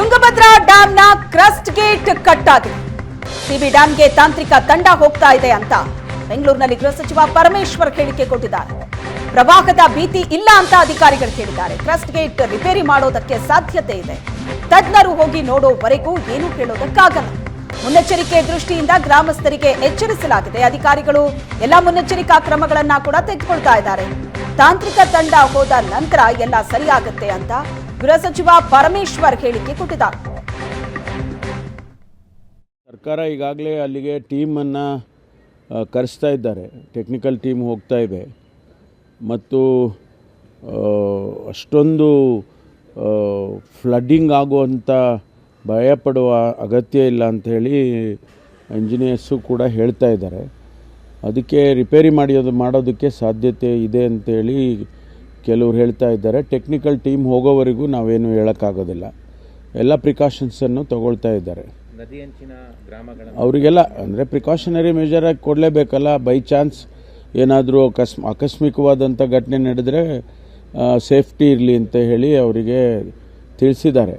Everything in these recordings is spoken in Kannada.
ತುಂಗಭದ್ರಾ ಡ್ಯಾಂನ ಕ್ರಸ್ಟ್ ಗೇಟ್ ಕಟ್ ಆಗಿದೆ ಸಿಬಿ ಡ್ಯಾಂಗೆ ತಾಂತ್ರಿಕ ತಂಡ ಹೋಗ್ತಾ ಇದೆ ಅಂತ ಬೆಂಗಳೂರಿನಲ್ಲಿ ಗೃಹ ಸಚಿವ ಪರಮೇಶ್ವರ್ ಹೇಳಿಕೆ ಕೊಟ್ಟಿದ್ದಾರೆ. ಪ್ರವಾಹದ ಭೀತಿ ಇಲ್ಲ ಅಂತ ಅಧಿಕಾರಿಗಳು ಹೇಳಿದ್ದಾರೆ. ಕ್ರಸ್ಟ್ ಗೇಟ್ ರಿಪೇರಿ ಮಾಡೋದಕ್ಕೆ ಸಾಧ್ಯತೆ ಇದೆ. ತಜ್ಞರು ಹೋಗಿ ನೋಡೋವರೆಗೂ ಏನು ಹೇಳೋದಕ್ಕಾಗಲ್ಲ. ಮುನ್ನೆಚ್ಚರಿಕೆ ದೃಷ್ಟಿಯಿಂದ ಗ್ರಾಮಸ್ಥರಿಗೆ ಎಚ್ಚರಿಸಲಾಗಿದೆ. ಅಧಿಕಾರಿಗಳು ಎಲ್ಲ ಮುನ್ನೆಚ್ಚರಿಕಾ ಕ್ರಮಗಳನ್ನ ಕೂಡ ತೆಗೆದುಕೊಳ್ತಾ ಇದ್ದಾರೆ. ತಾಂತ್ರಿಕ ತಂಡ ಹೋದ ನಂತರ ಎಲ್ಲ ಸರಿಯಾಗುತ್ತೆ ಅಂತ ಗೃಹ ಸಚಿವ ಪರಮೇಶ್ವರ್ ಹೇಳಿಕೆ ಕೊಟ್ಟಿದ್ದಾರೆ. ಸರ್ಕಾರ ಈಗಾಗಲೇ ಅಲ್ಲಿಗೆ ಟೀಮನ್ನು ಕರೆಸ್ತಾ ಇದ್ದಾರೆ. ಟೆಕ್ನಿಕಲ್ ಟೀಮ್ ಹೋಗ್ತಾ ಇದೆ. ಮತ್ತು ಅಷ್ಟೊಂದು ಫ್ಲಡ್ಡಿಂಗ್ ಆಗುವಂಥ ಭಯಪಡುವ ಅಗತ್ಯ ಇಲ್ಲ ಅಂಥೇಳಿ ಇಂಜಿನಿಯರ್ಸು ಕೂಡ ಹೇಳ್ತಾ ಇದ್ದಾರೆ. ಅದಕ್ಕೆ ರಿಪೇರಿ ಮಾಡಿಯೋದು ಮಾಡೋದಕ್ಕೆ ಸಾಧ್ಯತೆ ಇದೆ ಅಂತೇಳಿ ಕೆಲವ್ರು ಹೇಳ್ತಾ ಇದ್ದಾರೆ ಟೆಕ್ನಿಕಲ್ ಟೀಮ್ ಹೋಗೋವರೆಗೂ ನಾವೇನು ಹೇಳೋಕ್ಕಾಗೋದಿಲ್ಲ. ಎಲ್ಲ ಪ್ರಿಕಾಷನ್ಸನ್ನು ತಗೊಳ್ತಾ ಇದ್ದಾರೆ. ಅವರಿಗೆಲ್ಲ ಅಂದರೆ ಪ್ರಿಕಾಷನರಿ ಮೆಜರಾಗಿ ಕೊಡಲೇಬೇಕಲ್ಲ ಬೈ ಚಾನ್ಸ್ ಏನಾದರೂ ಅಕಸ್ ಆಕಸ್ಮಿಕವಾದಂಥ ಘಟನೆ ನಡೆದರೆ ಸೇಫ್ಟಿ ಇರಲಿ ಅಂತ ಹೇಳಿ ಅವರಿಗೆ ತಿಳಿಸಿದ್ದಾರೆ.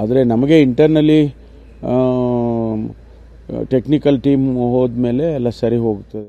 ಆದರೆ ನಮಗೆ ಇಂಟರ್ನಲಿ ಟೆಕ್ನಿಕಲ್ ಟೀಮ್ ಹೋದ ಮೇಲೆ ಎಲ್ಲ ಸರಿ ಹೋಗ್ತದೆ.